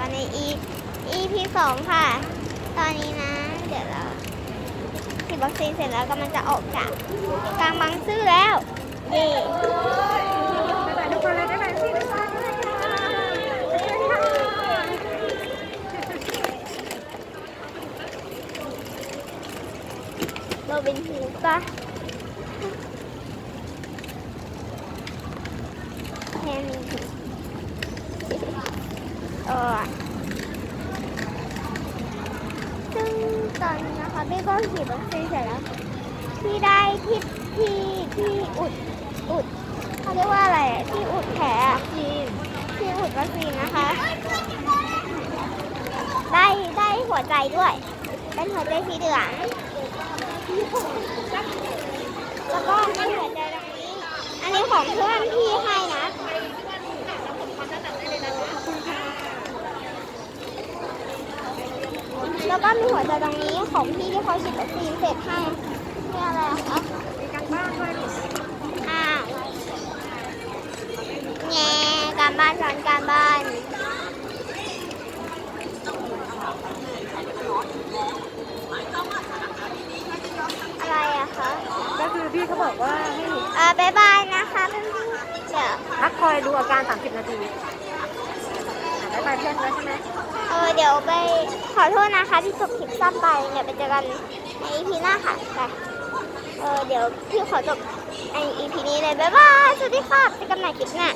กันใน E EP สองค่ะ ตอนนี้นะ เดี๋ยวเราฉีดวัคซีนเสร็จแล้วกำลังจะออกจากกลางบางซื่อแล้ว เย่บ๊าเลยบ๊ายบายสิบ๊ายบายบ๊ายบายโรบินฮูปะแค่นี้ เออซึ่งตอนนี้นะคะพี่ก็ฉีดวัคซีนเสร็จแล้ว ที่ได้ที่ที่ที่อุดอุดเขาเรียกว่าอะไรที่อุดแผลที่ที่อุดวัคซีนนะคะ ได้ได้หัวใจด้วย เป็นหัวใจสีเหลือง แล้วก็มีหัวใจตรงนี้ อันนี้ของเพื่อนพี่ให้นะ แล้วก็มีหัวใจตรงนี้ของพี่ที่เขาฉีดวัคซีนเสร็จให้นี่อะไรอะคะมีการบ้านด้วยลูกอ้าวแง่การบ้านสอนการบ้านอะไรอะคะก็คือพี่เขาบอกว่าให้หนูเออบายบายนะคะเพื่อนๆเดี๋ยวพักคอยดูอาการ 30 นาทีอะ บ๊ายบายเพื่อนแล้วใช่ไหมเออเดี๋ยวไปขอโทษนะคะที่จบคลิปสั้นไปเดี๋ยวไปเจอกันใน EP หน้าค่ะไปเออเดี๋ยวพี่ขอจบใน EP นี้เลยบ๊ายบายสวัสดีค่ะเจอกันใหม่คลิปหน้า